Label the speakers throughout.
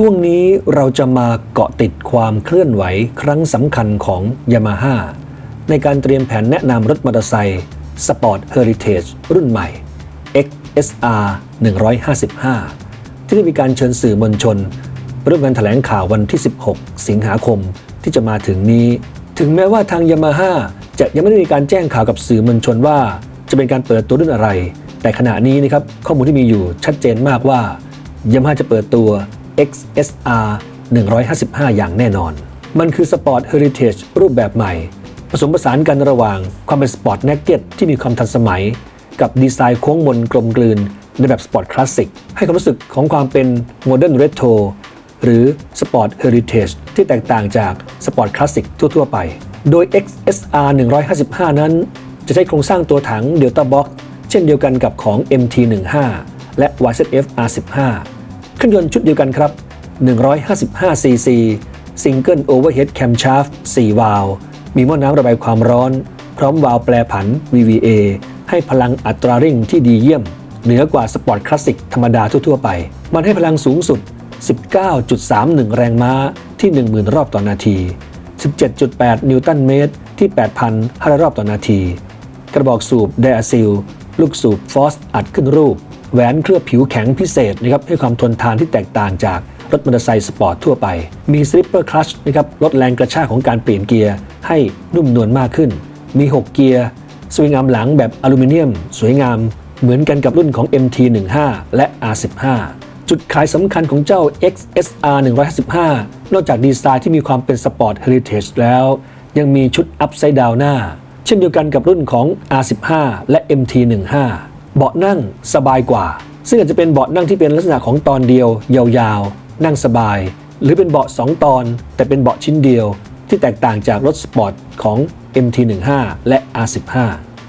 Speaker 1: ช่วงนี้เราจะมาเกาะติดความเคลื่อนไหวครั้งสำคัญของ Yamaha ในการเตรียมแผนแนะนำรถมอเตอร์ไซค์ Sport Heritage รุ่นใหม่ XSR 155 ที่ได้มีการเชิญสื่อมวลชนร่วมกันแถลงข่าววันที่ 16 สิงหาคมที่จะมาถึงนี้ ถึงแม้ว่าทาง Yamaha จะยังไม่ได้มีการแจ้งข่าวกับสื่อมวลชนว่า จะเป็นการเปิดตัวรุ่นอะไร แต่ขณะนี้นะครับข้อมูลที่มีอยู่ชัดเจนมากว่า Yamaha จะเปิดตัว XSR 155 อย่างแน่นอน มันคือ Sport Heritage รูปแบบใหม่ ผสมผสานกันระหว่างความเป็นสปอร์ตแนกเก็ตที่มีความทันสมัย กับดีไซน์โค้งมนกลมกลืน ในแบบสปอร์ตคลาสสิกให้ความรู้สึกของความเป็นโมเดิร์นเรโทรหรือสปอร์ตเฮอริเทจที่แตกต่างจากสปอร์ตคลาสสิกทั่ว ๆ ไป โดย XSR 155 นั้น จะใช้โครงสร้างตัวถัง Delta Box เช่นเดียวกันกับของ MT15 และ YZF R15 เครื่องยนต์ชุดเดียวกันครับ 155cc Single Overhead Camshaft 4 วาล์วมีหม้อน้ำระบายความร้อน พร้อมวาล์วแปรผัน VVA ให้พลังอัตราเร่งที่ดีเยี่ยม เหนือกว่าสปอร์ตคลาสสิกธรรมดาทั่ว ๆ ไป มันให้พลังสูงสุด 19.31 แรงม้าที่ 10,000 รอบต่อนาที 17.8 นิวตันเมตรที่ 8,500 รอบต่อนาที กระบอกสูบไดอะซิล ลูกสูบฟอสอัดขึ้นรูป แหวนเคลือบผิวแข็งพิเศษนะครับให้ความทนทานที่แตกต่างจากรถมอเตอร์ไซค์สปอร์ตทั่วไป มีสลิปเปอร์คลัชนะครับลดแรงกระชากของการเปลี่ยนเกียร์ให้นุ่มนวลมากขึ้น มี 6 เกียร์ สวิงอาร์มหลังแบบอลูมิเนียม สวยงาม เหมือนกันกับรุ่นของ MT15 และ R15 จุดขายสำคัญของเจ้า XSR 155 นอกจากดีไซน์ที่มีความเป็นสปอร์ตเฮริเทจแล้ว ยังมีชุดอัพไซด์ดาวหน้า เช่นเดียวกันกับรุ่นของ R15 และ MT15 เบาะนั่งสบายกว่า ซึ่งอาจจะเป็นเบาะนั่งที่เป็นลักษณะของตอนเดียว ยาวๆ นั่งสบาย หรือเป็นเบาะ 2 ตอน แต่เป็นเบาะชิ้นเดียว ที่แตกต่างจากรถสปอร์ตของ MT15 และ R15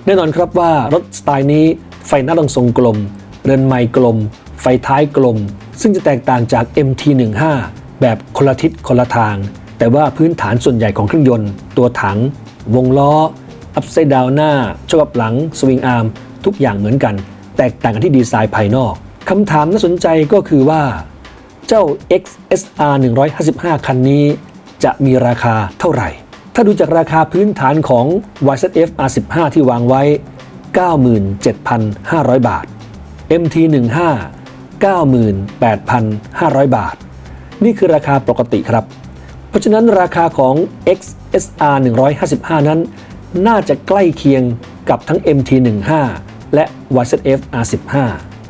Speaker 1: แน่นอนครับว่ารถสไตล์นี้ไฟหน้าต้องทรงกลม เรือนไม้กลม ไฟท้ายกลม ซึ่งจะแตกต่างจาก MT15 แบบคนละทิศคนละทาง แต่ว่าพื้นฐานส่วนใหญ่ของเครื่องยนต์ ตัวถัง วงล้อ อัพไซด์ดาวหน้าโชคหลัง สวิงอาร์ม ทุกอย่างเหมือนกัน แตกต่างกันที่ดีไซน์ภายนอกคำถามน่าสนใจก็คือว่า เจ้า XSR 155 คันนี้ จะมีราคาเท่าไหร่ ถ้าดูจากราคาพื้นฐานของ YZF R15 ที่วางไว้ 97,500 บาท MT15 98,500 บาท นี่คือราคาปกติครับ เพราะฉะนั้นราคาของ XSR 155 นั้น น่าจะใกล้เคียงกับทั้ง MT15 และ YZF R15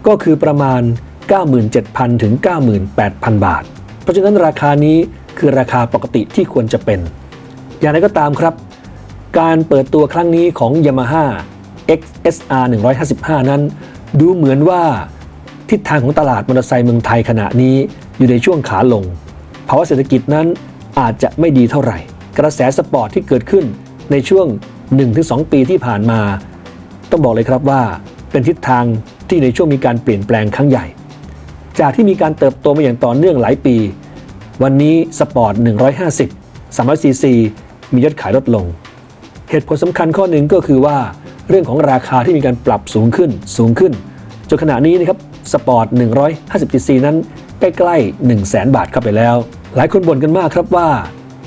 Speaker 1: ก็คือประมาณ 97,000 ถึง 98,000 บาท เพราะฉะนั้นราคานี้คือราคาปกติที่ควรจะเป็น อย่างไรก็ตามครับ การเปิดตัวครั้งนี้ของ Yamaha XSR 155 นั้น ดูเหมือนว่าทิศทางของตลาดมอเตอร์ไซค์เมืองไทยขณะนี้อยู่ในช่วงขาลง ภาวะเศรษฐกิจนั้นอาจจะไม่ดีเท่าไหร่ กระแสสปอร์ตที่เกิดขึ้นในช่วง 1-2 ปีที่ผ่านมา ต้องบอกเลยครับว่าเป็นทิศทางที่ในช่วงมีการเปลี่ยนแปลงครั้งใหญ่ จากที่มีการเติบโตมาอย่างต่อเนื่องหลายปี วันนี้สปอร์ต 150 300ซีซีมียอดขายลดลง เหตุผลสำคัญข้อหนึ่งก็คือว่าเรื่องของราคาที่มีการปรับสูงขึ้นสูงขึ้นจนขณะนี้นะครับสปอร์ต 150 cc นั้นใกล้ๆ 1 0 0 0 0 0 บาทเข้าไปแล้ว หลายคนบ่นกันมากครับว่า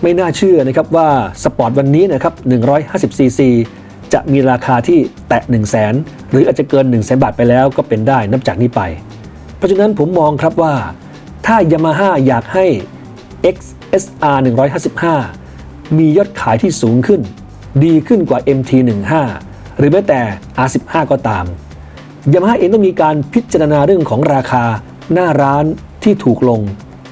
Speaker 1: ไม่น่าเชื่อนะครับว่าสปอร์ตวันนี้นะครับ150 cc จะมีราคาที่แตะ 1 0 0 0 0แหรืออาจจะเกิน 1 0 0 0 0 0บาทไปแล้วก็เป็นได้นับจากนี้ไป เพราะฉะนั้นผมมองครับว่า ถ้า Yamaha อยากให้ XSR 155 มียอดขายที่สูงขึ้น ดีขึ้นกว่า MT15 หรือแม้แต่ R15 ก็ตามยามาฮ่าเองต้องมีการพิจารณาเรื่องของราคาหน้าร้านที่ถูกลง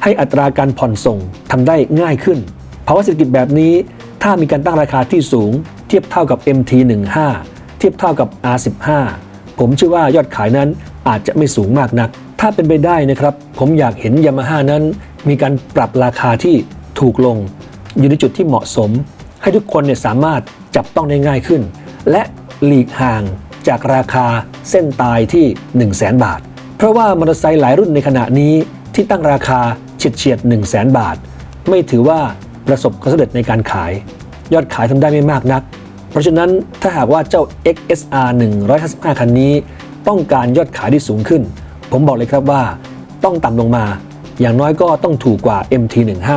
Speaker 1: ให้อัตราการผ่อนส่งทำได้ง่ายขึ้นภาวะเศรษฐกิจแบบนี้ถ้ามีการตั้งราคาที่สูง เทียบเท่ากับ MT15 เทียบเท่ากับ R15 ผมเชื่อว่ายอดขายนั้นอาจจะไม่สูงมากนัก ถ้าเป็นไปได้นะครับ ผมอยากเห็นยามาฮ่านั้น มีการปรับราคาที่ถูกลง อยู่ในจุดที่เหมาะสม ให้ทุกคนเนี่ยสามารถจับต้องได้ง่ายขึ้น และหลีกห่างจากราคาเส้นตายที่ 1 0 0 0 0แบาท เพราะว่ามอเตอร์ไซค์หลายรุ่นในขณะนี้ที่ตั้งราคาเฉียดเฉียด1 0 0 0 0แบาท ไม่ถือว่าประสบความสำเร็จในการขาย ยอดขายทำได้ไม่มากนัก เพราะฉะนั้นถ้าหากว่าเจ้า XSR 155 คันนี้ ต้องการยอดขายที่สูงขึ้น ผมบอกเลยครับว่า ต้องต่ำลงมา อย่างน้อยก็ต้องถูกกว่า MT15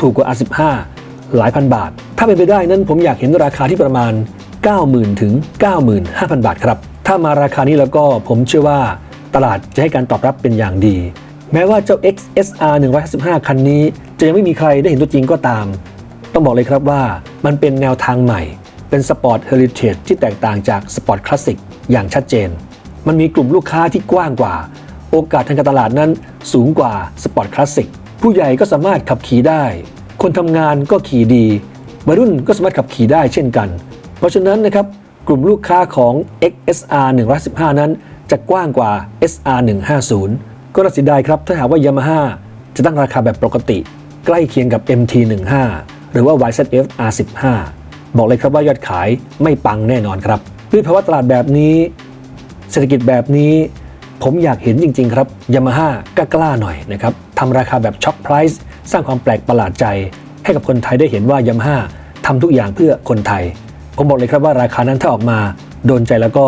Speaker 1: ถูกกว่า R15 หลายพันบาท ถ้าเป็นไปได้นั้นผมอยากเห็นราคาที่ประมาณ 90,000 ถึง 95,000 บาทครับ ถ้ามาราคานี้แล้วก็ผมเชื่อว่าตลาดจะให้การตอบรับเป็นอย่างดี แม้ว่าเจ้า XSR 155 คันนี้ จะยังไม่มีใครได้เห็นตัวจริงก็ตาม ต้องบอกเลยครับว่ามันเป็นแนวทางใหม่ เป็นสปอร์ตเฮลิเทจที่แตกต่างจากสปอร์ตคลาสสิกอย่างชัดเจน มันมีกลุ่มลูกค้าที่กว้างกว่า โอกาสทางการตลาดนั้นสูงกว่าสปอร์ตคลาสสิกผู้ใหญ่ก็สามารถขับขี่ได้ คนทำงานก็ขี่ดีวัยรุ่นก็สามารถขับขี่ได้เช่นกัน เพราะฉะนั้นนะครับกลุ่มลูกค้าของ XSR 115 นั้น จะกว้างกว่า SR 150ก็น่าเสียดายครับถ้าหากว่า Yamaha จะตั้งราคาแบบปกติ ใกล้เคียงกับ MT15 หรือว่า YZF R15 บอกเลยครับว่ายอดขายไม่ปังแน่นอนครับด้วยภาวะตลาดแบบนี้ เศรษฐกิจแบบนี้ ผมอยากเห็นจริง ๆ ครับยามาฮ่ากล้ากล้าหน่อยนะครับทำราคาแบบช็อคไพรส์สร้างความแปลกประหลาดใจ ให้กับคนไทยได้เห็นว่ายามาฮ่าทำทุกอย่างเพื่อคนไทย ผมบอกเลยครับว่าราคานั้นถ้าออกมาโดนใจแล้วก็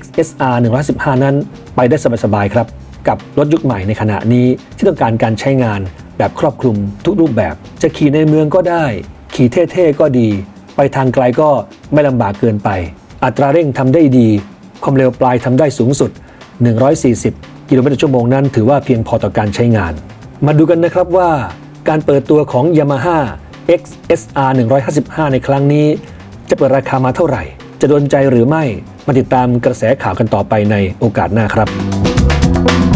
Speaker 1: XSR 115 นั้นไปได้สบายๆครับ กับรถยุคใหม่ในขณะนี้ที่ต้องการการใช้งานแบบครอบคลุมทุกรูปแบบ จะขี่ในเมืองก็ได้ ขี่เท่ๆก็ดี ไปทางไกลก็ไม่ลำบากเกินไป อัตราเร่งทำได้ดี ความเร็วปลายทำได้สูงสุด 140 กิโลเมตรต่อชั่วโมงนั้นถือว่าเพียงพอต่อการใช้งาน มาดูกันนะครับว่า การเปิดตัวของ Yamaha XSR 155 ในครั้งนี้ จะเปิดราคามาเท่าไหร่ จะโดนใจหรือไม่ มาติดตามกระแสข่าวกันต่อไปในโอกาสหน้าครับ